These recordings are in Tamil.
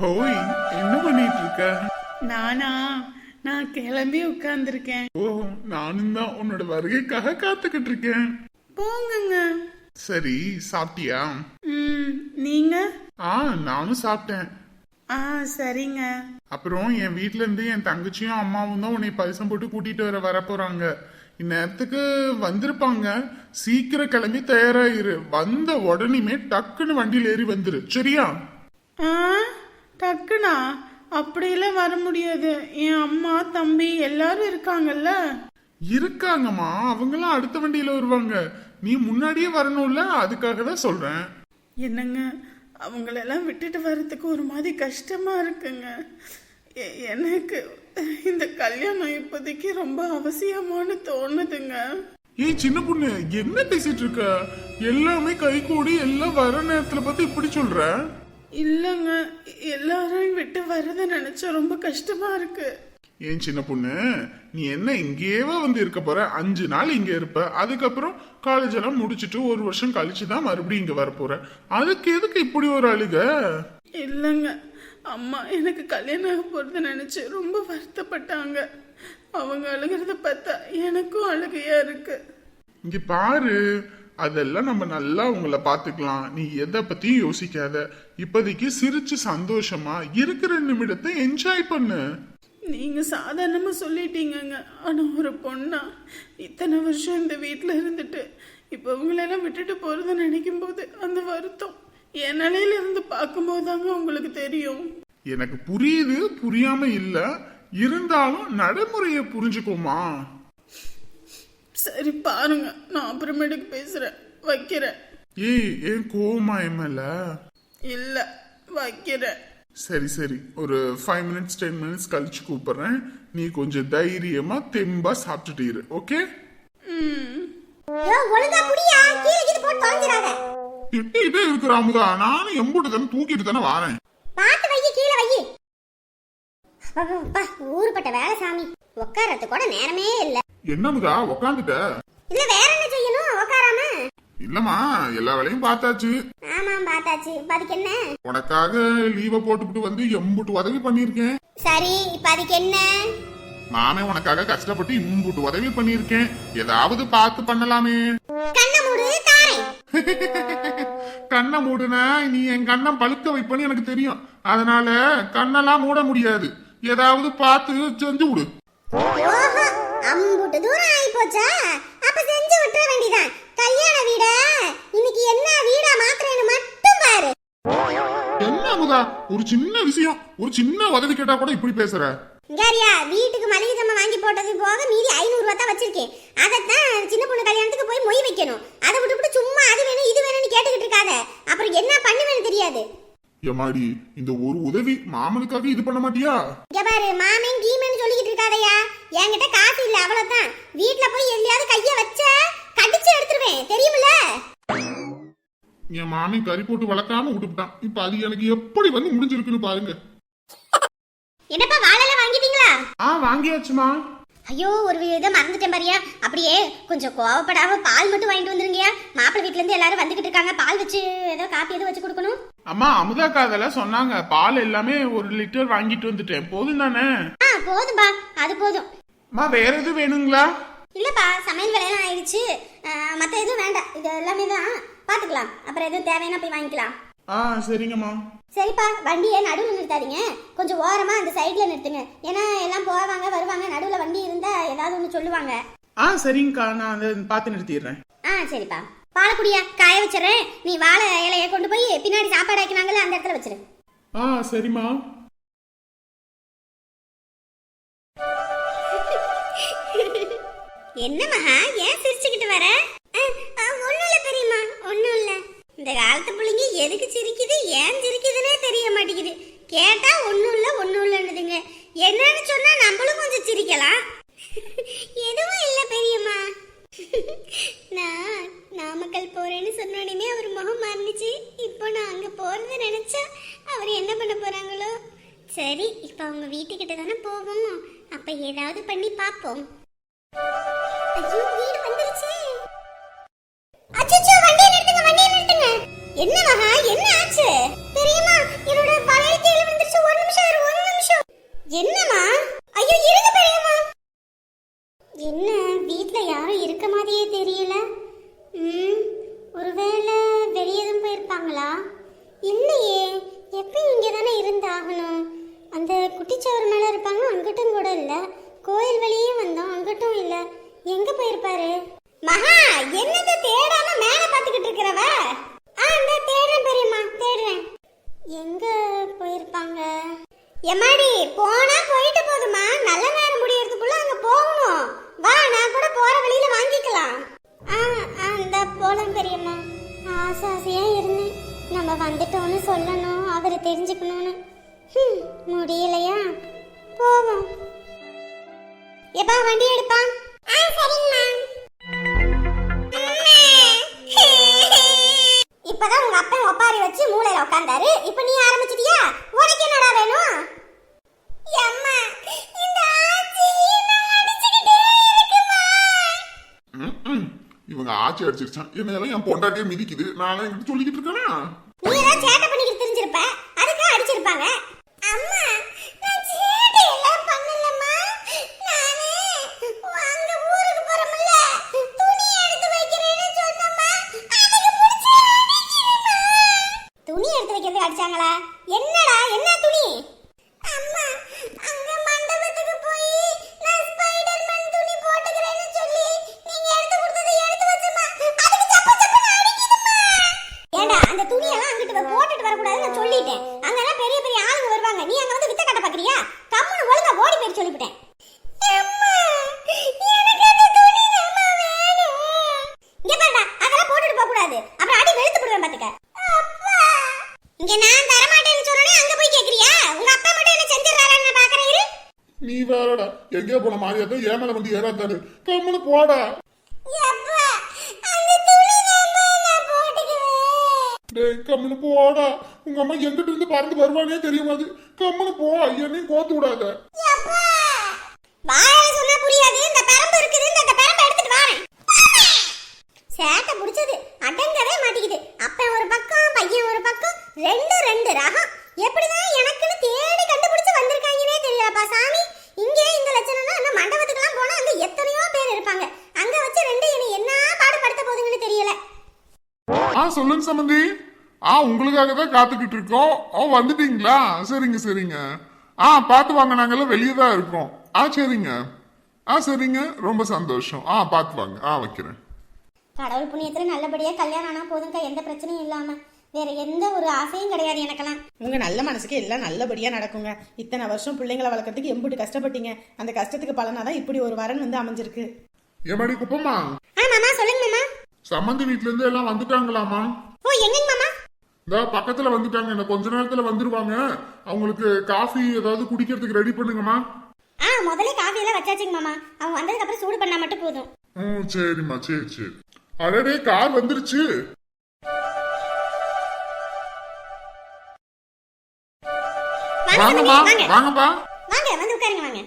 ஹோய் என்ன பண்ணிட்டு இருக்க நானா? நான் கிளம்பி உட்கார்ந்துருக்கேன். ஓ நானும் தான் உன்னோட வருகைக்காக காத்துக்கிட்டு இருக்கேன் போங்கங்க. சரி சாப்பிட்டியா? ம் நீங்க? ஆ நானும் சாப்பிட்டேன். ஆ சரிங்க. அப்புறம் என் வீட்ல இருந்து என் தங்கச்சியும் அம்மாவும் தான் உன்னை பரிசம் போட்டு கூட்டிட்டு வர வர போறாங்க. இந்நேரத்துக்கு வந்திருப்பாங்க. சீக்கிரம் கிளம்பி தயாராயிரு. வந்த உடனேமே டக்குன்னு வண்டியில ஏறி வந்துரு. சரியா? ஆ? டக்குனா அப்படியெல்லாம் வர முடியாது. என் அம்மா தம்பி எல்லாரும் இருக்காங்கல்ல? இருக்காங்கம்மா. அவங்களாம் அடுத்த வண்டியில வருவாங்க. நீ முன்னாடியே வரணும்ல? அதுக்காக தான் சொல்றேன். என்னங்க? அவங்களெல்லாம் விட்டுட்டு வர்றதுக்கு ஒரு மாதிரி கஷ்டமா இருக்குங்க. எனக்கு இந்த கல்யாணம் இப்போதைக்கு ரொம்ப அவசியமானு தோணுதுங்க. ஏய் சின்ன பொண்ணு என்ன பேசிட்டு இருக்க? எல்லாமே கை கூடி எல்லாம் வர நேரத்துல பார்த்து இப்படி சொல்ற? இல்லைங்க எல்லாரையும் விட்டு வர்றதை நினைச்சா ரொம்ப கஷ்டமா இருக்கு. ஏன் சின்ன பொண்ணு? நீ என்ன இங்கேயேவா வந்து இருக்க போற? அஞ்சு நாள் இங்க இருப்ப. அதுக்கப்புறம் காலேஜ் எல்லாம் முடிச்சிட்டு ஒரு வருஷம் கழிச்சு தான் மறுபடியும் இங்க வர போற. அதுக்கு எதுக்கு இப்படி ஒரு அழுக? இல்லைங்க அம்மா எனக்கு கல்யாணம் ஆக போறத நினைச்சு ரொம்ப வருத்தப்பட்டாங்க. அவங்க அழுகிறத பார்த்தா எனக்கும் அழுகையா இருக்கு. இங்க பாரு அதெல்லாம் நம்ம நல்லா உங்களை பாத்துக்கலாம் நீ எதை பத்தியும் யோசிக்காத. இப்போதைக்கு சிரிச்சு சந்தோஷமா இருக்கிற நிமிடத்தை என்ஜாய் பண்ணு. நீங்க சாதாரணமா சொல்லிட்டீங்கங்க. ஆனா ஒரு பொண்ணா இத்தனை வருஷம் இந்த வீட்ல இருந்துட்டு இப்ப இவங்களெல்லாம் விட்டுட்டு போறத நினைக்கும் போது அந்த வருத்தம் என் நிலையில இருந்து பார்க்கும்போது தாங்க உங்களுக்கு தெரியும். எனக்கு புரியுது புரியாம இல்ல. இருந்தாலும் நடைமுறையை புரிஞ்சுக்கோமா. சரி பாருங்க நான் அப்புறமேட்டுக்கு பேசுறேன். வைக்கிறேன். ஏய் ஏன் கோவமா எம்எல்ல இல்ல வைக்கிறேன். சரி சரி. ஒரு ஃபைவ் மினிட்ஸ் டென் மினிட்ஸ் கழிச்சு கூப்பிடுறேன். நீ கொஞ்சம் தைரியமா தெம்பா சாப்பிட்டுட்டு இரு ஓகே திட்டிகிட்டே இருக்கிற அமுதா நானும் எம்பூட்டு தானே தூக்கிட்டு தானே வரேன். பார்த்து வை கீழே வை அப்பா ஊருப்பட்ட வேலை சாமி உட்காரத்து கூட நேரமே இல்ல. என்ன அமுதா உக்காந்துட்ட? இல்ல வேற என்ன செய்யணும்? உட்காராம இல்லம்மா எல்லா வேலையும் பார்த்தாச்சு. ஆமாம் பார்த்தாச்சு. இப்ப அதுக்கு என்ன? உனக்காக லீவை போட்டுவிட்டு வந்து எம்புட்டு உதவி பண்ணியிருக்கேன். சரி இப்ப அதுக்கு என்ன? நானே உனக்காக கஷ்டப்பட்டு இம்புட்டு உதவி பண்ணியிருக்கேன். ஏதாவது பார்த்து பண்ணலாமே. கண்ணை மூடு தாரேன் கண்ணை மூடுன நீ என் கண்ணை பழுக்க வைப்பன்னு எனக்கு தெரியும். அதனால கண்ணெல்லாம் மூட முடியாது. ஏதாவது பார்த்து செஞ்சு விடு. ஓஹோ அம்புட்டு தூரம் ஆயி போச்சா அப்ப செஞ்சு விட்டுற வேண்டியதான் கல்யாண வீட இன்னைக்கு என்ன வீடா மாத்திரன்னு மட்டும் பாரு. என்ன அமுதா? ஒரு சின்ன விஷயம். ஒரு சின்ன உதவி கேட்டா கூட இப்படி பேசுற? இங்காரியா வீட்டுக்கு மளிகை ஜாமான் வாங்கி போட்டது போக மீதி ஐநூறு ரூபா தான் வச்சிருக்கேன். அதைத்தான் சின்ன பொண்ணு கல்யாணத்துக்கு போய் மொய் வைக்கணும். அதை விட்டுவிட்டு சும்மா அது வேணும் இது வேணும்னு கேட்டுக்கிட்டு இருக்காத. அப்புறம் என்ன பண்ணுவேன்னு தெரியாது. எம்மாடி இந்த ஒரு உதவி மாமனுக்காக இது பண்ண மாட்டியா? இங்க பாரு மாமன் கீமன் சொல்லிக்கிட்டு இருக்காதயா. என்கிட்ட காசு இல்ல அவ்வளவுதான். வீட்ல போய் எங்கேயாவது கைய வச்ச கடிச்சு எடுத்துருவேன். தெரியுமில்ல? என் மாமன் கறி போட்டு வளர்க்காம விட்டுவிட்டான் இப்ப அது எனக்கு எப்படி வந்து முடிஞ்சிருக்குன்னு பாருங்க. என்னப்பா வாழெல்லாம் வாங்கிட்டீங்களா? ஆ வாங்கியாச்சுமா. ஐயோ ஒரு விதம் மறந்துட்டேன் பாரியா. அப்படியே கொஞ்சம் கோவப்படாம பால் மட்டும் வாங்கிட்டு வந்துருங்கயா. மாப்பிள்ளை வீட்ல இருந்து எல்லாரும் வந்துகிட்டு இருக்காங்க. பால் வச்சு ஏதோ காப்பி எதுவும் வச்சு கொடுக்கணும். அம்மா அமுதாக்கா அதெல்லாம் சொன்னாங்க. பால் எல்லாமே ஒரு லிட்டர் வாங்கிட்டு வந்துட்டேன். போதும் தானே? ஆ போதும்பா. அது போதும். அம்மா வேற எதுவும் வேணுங்களா? இல்லப்பா சமையல் வேலையெல்லாம் ஆயிடுச்சு. மற்ற எதுவும் வேண்டாம். இது எல்லாமே தான். பார்த்துக்கலாம் அப்புறம் எதுவும் தேவைன்னா போய் வாங்கிக்கலாம். ஆ சரிங்கம்மா. சரிப்பா வண்டியை நடுவில் நிறுத்தாதீங்க. கொஞ்சம் ஓரமா அந்த சைடில் நிறுத்துங்க. ஏன்னா எல்லாம் போவாங்க வருவாங்க நடுவில் வண்டி இருந்தா ஏதாவது ஒன்று சொல்லுவாங்க. ஆ சரிங்கக்கா. நான் அதை பார்த்து நிறுத்திடுறேன். ஆ சரிப்பா. பாலக்குடியா காய வச்சிடுறேன். நீ வாழை இலையை கொண்டு போய் பின்னாடி சாப்பாடு ஆக்கினாங்கல்ல அந்த இடத்துல வச்சிரு. ஆ சரிம்மா. என்ன மகா ஏன் சிரிச்சுக்கிட்டு வர? ஒன்றும் இல்லை பெரியம்மா ஒன்றும் இல்லை. இந்த காலத்து பிள்ளைங்க எதுக்கு சிரிக்குது ஏன் சிரிக்குதுன்னே தெரிய மாட்டேங்குது. கேட்டா ஒன்றும் இல்லை ஒன்றும் இல்லைன்னுதுங்க. என்னன்னு சொன்னா நம்மளும் கொஞ்சம் சிரிக்கலாம். எதுவும் இல்லை பெரியம்மா. நான் நாமக்கல் போறேன்னு சொன்னோடனே அவர் முகம் மாறினுச்சு. இப்போ நான் அங்கே போறத நினைச்சா அவர் என்ன பண்ண போறாங்களோ? சரி இப்போ அவங்க வீட்டுக்கிட்ட தானே போவோம். அப்போ ஏதாவது பண்ணி பார்ப்போம். ஐயோ வீடு வந்துருச்சு. அச்சச்சோ வண்டியை நிறுத்துங்க வண்டியை நிறுத்துங்க. என்ன மகா என்ன ஆச்சு? தெரியுமா என்னோட வளையல் கீழே என்ன? வீட்டில் யாரும் இருக்க மாதிரியே தெரியல. ம் ஒருவேளை வெளியே போயிருப்பாங்களா? இல்லையே. எப்போ இங்கே தானே இருந்தாகணும். அந்த குட்டிச்சவர் மேலே இருப்பாங்க அங்கிட்டும் கூட இல்லை. கோயில் வெளியே வந்தோம் அங்கிட்டும் இல்லை. எங்கே போயிருப்பாரு? மகா என்னது தேடாம மேலே பார்த்துக்கிட்டு இருக்கிறவ? ஆ இந்த தேடுறேன் பெரியம்மா தேடுறேன். எங்கே போயிருப்பாங்க? எம்மாடி போனா போயிட்டு போதுமா நல்ல நேரம் முடியறதுக்குள்ள அங்க போகணும். வா நான் கூட போற வழியில வாங்கிக்கலாம். ஆ ஆ போலாம் பெரியம்மா. ஆசை ஆசையா இருந்தேன் நம்ம வந்துட்டோம்னு சொல்லணும் அவரை தெரிஞ்சுக்கணும்னு. முடியலையா? போவோம். எப்பா வண்டி எடுப்பா? ஆ சரிம்மா இப்பதான் உங்க அப்பா ஒப்பாரி வச்சு மூளையில உட்கார்ந்தாரு. இப்ப நீ ஆரம்பிச்சிட்டியா? உனக்கு என்னடா வேணும்? அம்மா இந்த ஆச்சி என்ன அடிச்சுக்கிட்டே இருக்குமா ம்ம். இவங்க ஆட்சி அடிச்சிருச்சான். என்னையெல்லாம் என் பொண்டாட்டியே மிதிக்குது. நான் என்கிட்ட சொல்லிக்கிட்டு இருக்கேனா? நீ ஏதாவது சேட்டை பண்ணிக்கிட்டு எல்லாம் அங்கிட்டு போட்டுட்டு வரக்கூடாதுன்னு நான் சொல்லிட்டேன். அங்கெல்லாம் பெரிய பெரிய ஆளுங்க வருவாங்க. நீ அங்க வந்து வித்த கட்ட பாக்குறியா? கம்முன்னு ஒழுங்கா ஓடி போயிட்டு சொல்லிவிட்டேன். அதெல்லாம் போட்டுட்டு போக கூடாது அப்புறம் அடி வெளுத்து போடுவேன் பாத்துக்க. இங்க நான் தர மாட்டேன்னு சொன்னனே அங்க போய் கேக்குறியா? உங்க அப்பா மட்டும் என்ன செஞ்சிடறாருன்னு பாக்குறேன் நீ வேறடா. எங்கேயோ போன மாதிரியா ஏன் வந்து ஏறாத்தாரு கம்முனு போடா. டேய் கம்முனு போடா உங்க அம்மா எங்கிட்ட இருந்து பறந்து வருவானே தெரியும் கம்முனு போ என்னையும் கோத்து விடாத. யப்பா வாயால சொன்னா புரியாது. இந்த பெரம்பு இருக்குது. இந்த பெரம்பை எடுத்துட்டு வாரேன். சேட்டை புடிச்சது அடங்கவே மாட்டேங்குது. அப்பன் ஒரு பக்கம் பையன் ஒரு பக்கம் ரெண்டு ரெண்டு ரகம். எப்படிதான் எனக்குன்னு தேடி கண்டுபிடிச்சு வந்திருக்காங்கன்னே தெரியலப்பா சாமி. இங்கே இந்த லட்சணம்னா இன்னும் மண்டபத்துக்குலாம் போனா அங்க எத்தனையோ பேர் இருப்பாங்க. அங்க வச்சு ரெண்டு இனி என்ன பாடுபடுத்த போகுதுங்கன்னு தெரியல ஆ சொல்லுங்க சம்பந்தி. ஆ உங்களுக்காக தான் காத்துக்கிட்டு இருக்கோம். ஓ வந்துட்டீங்களா? சரிங்க சரிங்க. ஆ பார்த்து வாங்க. நாங்கெல்லாம் வெளியே தான் இருக்கோம். ஆ சரிங்க. ஆ சரிங்க. ரொம்ப சந்தோஷம். ஆ பார்த்து வாங்க. ஆ வைக்கிறேன். கடவுள் புண்ணியத்துல நல்லபடியா கல்யாணம் ஆனா போதுங்க எந்த பிரச்சனையும் இல்லாம. வேற எந்த ஒரு ஆசையும் கிடையாது எனக்கெல்லாம். உங்க நல்ல மனசுக்கு எல்லாம் நல்லபடியா நடக்குங்க. இத்தனை வருஷம் பிள்ளைங்களை வளர்க்கறதுக்கு எம்பிட்டு கஷ்டப்பட்டீங்க. அந்த கஷ்டத்துக்கு பலனாதான் இப்படி ஒரு வரன் வந்து அமைஞ்சிருக்கு. ஏமாடி குப்பம்மா. ஆ மாமா சொல்லுங்க சம்மந்தி வீட்ல இருந்து எல்லாம் வந்துட்டாங்களாமா? ஓ எங்கங்க மாமா? இந்த பக்கத்துல வந்துட்டாங்க. இன்னும் கொஞ்ச நேரத்துல வந்துருவாங்க. அவங்களுக்கு காஃபி ஏதாவது குடிக்கிறதுக்கு ரெடி பண்ணுங்கம்மா ஆ முதல்ல காஃபி எல்லாம் வச்சாச்சுங்க மாமா. அவங்க வந்ததுக்கு அப்புறம் சூடு பண்ணா மட்டும் போதும். ம் சரிம்மா சரி சரி. அடடே கார் வந்துருச்சு. வாங்க வாங்கம்மா வாங்கப்பா. வாங்க வந்து உட்காருங்க வாங்க.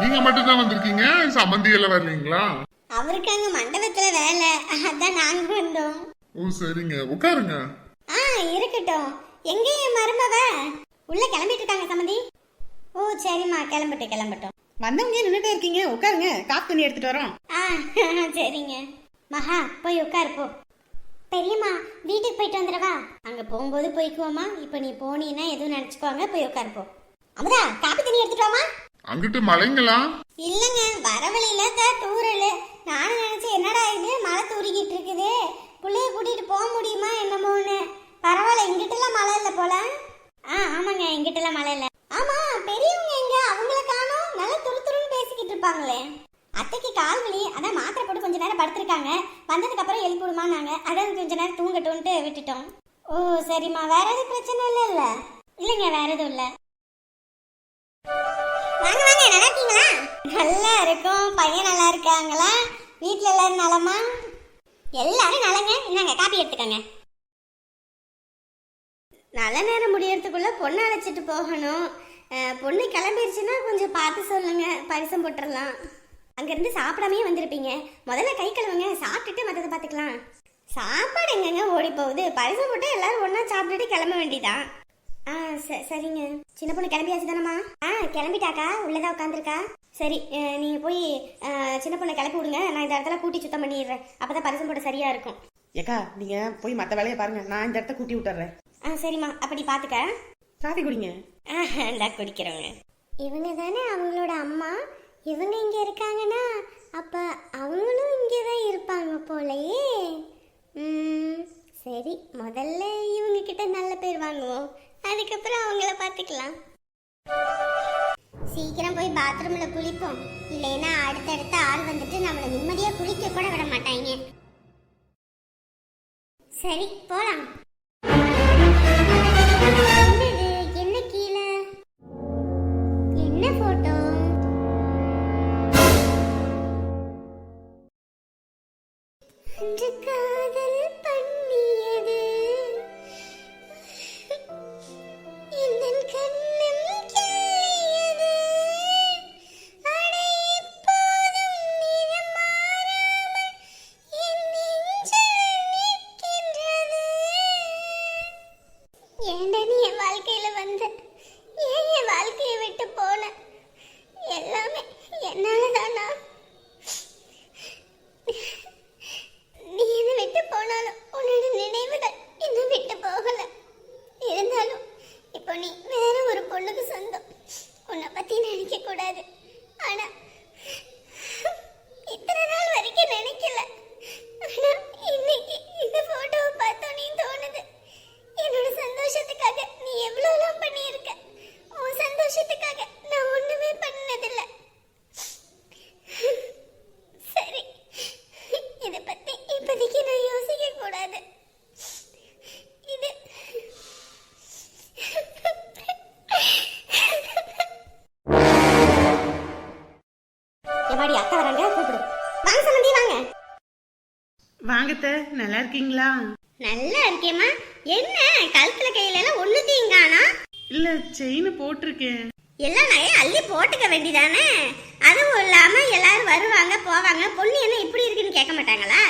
நீங்க மட்டும் தான் வந்திருக்கீங்க? சம்பந்தி எல்லாம் வரலீங்களா? அவருக்கு அங்க மண்டபத்துல வேலை. அதான் நாங்க வந்தோம். ஓ சரிங்க. உட்காருங்க. ஆ இருக்கட்டும். எங்க என் மருமவ உள்ள கிளம்பிட்டு இருக்காங்க சம்மந்தி ஓ சரிம்மா. கிளம்பட்டும் கிளம்பட்டும். வந்தவங்க நின்றுட்டே இருக்கீங்க. உட்காருங்க. காப்பி தண்ணி எடுத்துட்டு வரோம். ஆ சரிங்க. மகா போய் உட்காரு போ. பெரியம்மா வீட்டுக்கு போயிட்டு வந்துடவா? அங்க போகும்போது போய்க்குவோமா இப்போ நீ போனீன்னா எதுவும் நினைச்சுக்குவாங்க. போய் உட்காரு போ. அமுதா காப்பி தண்ணி எடுத்துட்டு வாமா அங்கிட்டு மலைங்களா? இல்லைங்க. வர இருக்காங்களா? வீட்டில் எல்லாரும் நலமா? எல்லாரும் நலங்க. இந்தாங்க காப்பி எடுத்துக்கோங்க. நல்ல நேரம் முடியறதுக்குள்ள பொண்ணு அழைச்சிட்டு போகணும். பொண்ணு கிளம்பிருச்சுன்னா கொஞ்சம் பார்த்து சொல்லுங்க. பரிசம் போட்டுடலாம். அங்கேருந்து சாப்பிடாமே வந்திருப்பீங்க. முதல்ல கை கழுவுங்க. சாப்பிட்டுட்டு மற்றதை பார்த்துக்கலாம். சாப்பாடு எங்கங்க ஓடி போகுது பரிசம் போட்டு எல்லாரும் ஒன்றா சாப்பிட்டுட்டு கிளம்ப வேண்டிதான். ஆ சரிங்க. சின்ன பொண்ணு கிளம்பியாச்சு தானம்மா ஆ கிளம்பிட்டாக்கா? உள்ளதா உட்காந்துருக்கா சரி அஹ், நீங்க போய் சின்ன பொண்ணை கிளப்பி விடுங்க. நான் இந்த இடத்துல கூட்டி சுத்தம் பண்ணிடுறேன். அப்பதான் பரிசம் போட சரியா இருக்கும். ஏக்கா நீங்க போய் மத்த வேலையை பாருங்க. நான் இந்த இடத்த கூட்டி விட்டுறேன். ஆ சரிம்மா. அப்படி பாத்துக்க. காஃபி குடிங்க. இந்தா குடிக்கிறவங்க. இவங்க தானே அவங்களோட அம்மா? இவங்க இங்க இருக்காங்கன்னா அப்ப அவங்களும் இங்கே தான் இருப்பாங்க போலயே. ம், சரி. முதல்ல இவங்க கிட்ட நல்ல பேர் வாங்குவோம். அதுக்கப்புறம் அவங்கள பார்த்துக்கலாம் சீக்கிரம் போய் பாத்ரூம்ல குளிப்போம். இல்லைன்னா அடுத்தடுத்த ஆள் வந்துட்டு நம்மள நிம்மதியா குளிக்க கூட விட மாட்டாங்க சரி போலாம். இப்போ நீ வேற ஒரு பொண்ணுக்கு சொந்தம். உன்னை பத்தி நினைக்க கூடாது. ஆனா இத்தனை நாள் வரைக்கும் நினை வாங்கத்த நல்லா இருக்கீங்களா? நல்லா இருக்கேம்மா. என்ன? கழுத்துல கையில எல்லாம் ஒண்ணுத்தையும் காணா இல்ல செயின் போட்டிருக்கேன். எல்லா நகையும் அள்ளி போட்டுக்க வேண்டியதானே அதுவும் இல்லாம எல்லாரும் வருவாங்க போவாங்க. பொண்ணு என்ன இப்படி இருக்குன்னு கேட்க மாட்டாங்களா?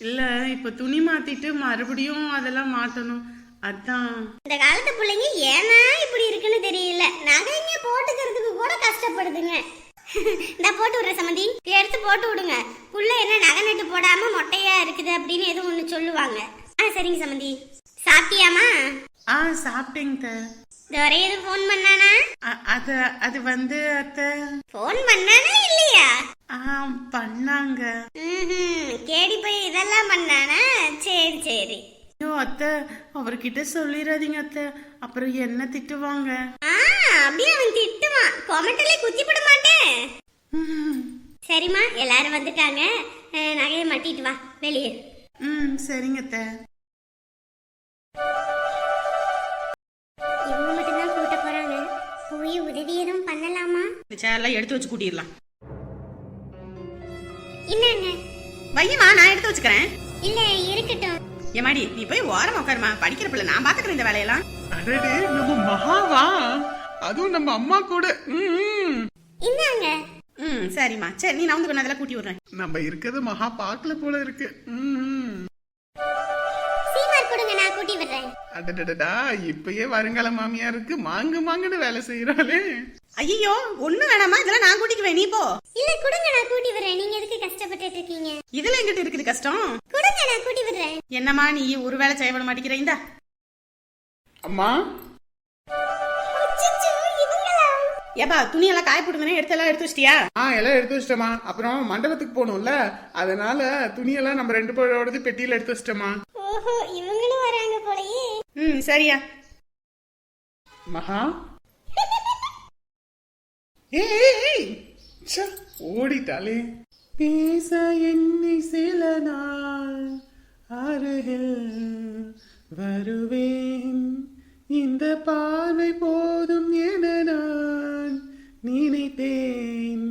இல்ல இப்ப துணி மாத்திட்டு மறுபடியும் அதெல்லாம் மாட்டணும். அதான். இந்த காலத்து பிள்ளைங்க ஏன்னா இப்படி இருக்குன்னு தெரியல. நகைங்க போட்டுக்கிறதுக்கு கூட கஷ்டப்படுதுங்க. இந்த போட்டு விடுற சம்மந்தி எடுத்து போட்டு விடுங்க. புள்ள என்ன நகை நட்டு போடாம மொட்டையா இருக்குது அப்படின்னு எதுவும் ஒண்ணு சொல்லுவாங்க. ஆ சரிங்க சம்மந்தி சாப்பிட்டியாமா ஆ சாப்பிட்டேங்க வரை எதுவும் ஃபோன் பண்ணானா? அது அது வந்து அத்தை. ஃபோன் பண்ணானா இல்லையா? ஆ பண்ணாங்க. கேடி போய் இதெல்லாம் பண்ணானா? சரி சரி. ஐயோ அத்தை அவர்கிட்ட சொல்லிடாதீங்க அத்தை. அப்புறம் என்ன திட்டுவாங்க? ஆ அப்படியே அவன் திட்டுவான். கொமட்டலே குத்தி போட மாட்டேன். சரிம்மா எல்லாரும் வந்துட்டாங்க. நகையை மாட்டிட்டு வா வெளியே. ம் சரிங்க அத்தை. இவங்க கூட்ட போறாங்க. போய் உதவி எதுவும் பண்ணலாமா? இந்த சேரெல்லாம் எடுத்து வச்சு கூட்டிடலாம். என்னங்க? வையமா நான் எடுத்து வச்சுக்கிறேன். இல்ல இருக்கட்டும். ஏமாடி நீ போய் ஓரமா உட்காருமா படிக்கிற பிள்ளை நான் பாத்துக்கிறேன் இந்த வேலையெல்லாம். அடடே நம்ம மகாவா? அதுவும் நம்ம அம்மா கூட. ம். இந்தாங்க. ம் சரிம்மா. சரி நீ நான் வந்து அதெல்லாம் கூட்டி விடுறேன். நம்ம இருக்கிறது மகா பார்க்கல போல இருக்கு. ம், ம். சீமார் கொடுங்க நான் கூட்டி விடுறேன். அடடடடா இப்பயே வருங்கால மாமியாருக்கு மாங்கு மாங்குன்னு வேலை செய்யறாளே ஐயோ ஒண்ணு வேணாமா? இதெல்லாம் நான் கூட்டிக்குவேன். நீ போ. இல்ல கொடுங்க நான் கூட்டி விடுறேன். நீங்க எதுக்கு கஷ்டப்பட்டுட்டு இருக்கீங்க? இதுல எங்கிட்ட இருக்குது கஷ்டம்? கொடுங்க நான் கூட்டி விடுறேன். என்னம்மா நீ ஒரு வேலை செய்ய விட மாட்டேங்கிற? இந்தா. அம்மா ஏப்பா துணியெல்லாம் காய போட்டுதானே எடுத்து எல்லாம் எடுத்து வச்சிட்டியா? ஆ எல்லாம் எடுத்து வச்சிட்டேமா அப்புறம் மண்டபத்துக்கு போகணும்ல. அதனால துணியெல்லாம் நம்ம ரெண்டு பேரோடது பெட்டியில எடுத்து வச்சிட்டோமா ஓஹோ இவங்களும் வராங்க போலயே. ம் சரியா. மகா. ஏய். ச்சே, ஓடிட்டாளே. பேச எண்ணி சில நாள் அருகில் வருவேன். இந்த பார்வை போதும் என நான் நினைத்தேன்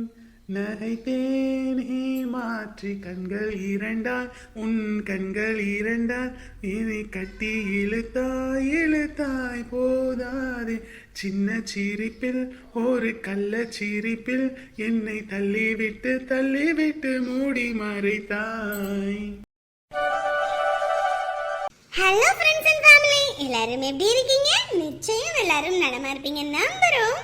நகைத்தேனே. மாற்றி கண்கள் இரண்டால் உன் கண்கள் இரண்டால் நீனை கட்டி இழுத்தாய் இழுத்தாய் போதாதே. சின்ன சிரிப்பில் ஒரு கள்ள சிரிப்பில் என்னை தள்ளிவிட்டு தள்ளிவிட்டு மூடி மறைத்தாய். ஹலோ ஃப்ரெண்ட்ஸ் அண்ட் ஃபேமிலி எல்லாரும் எப்படி இருக்கீங்க? நிச்சயம் எல்லாரும் நலமா இருப்பீங்க நம்புறோம்.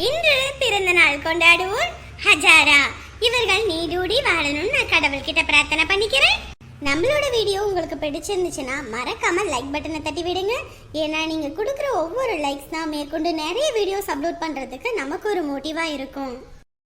இன்று பிறந்த நாள் கொண்டாடுவோர் ஹஜாரா இவர்கள் நீடூடி வாழணும்னு நான் கடவுள்கிட்ட பிரார்த்தனை பண்ணிக்கிறேன். நம்மளோட வீடியோ உங்களுக்கு பிடிச்சிருந்துச்சுன்னா மறக்காம லைக் பட்டனை தட்டி விடுங்க. ஏன்னா நீங்க கொடுக்குற ஒவ்வொரு லைக்ஸ் தான் மேற்கொண்டு நிறைய வீடியோஸ் அப்லோட் பண்றதுக்கு நமக்கு ஒரு மோட்டிவா இருக்கும்.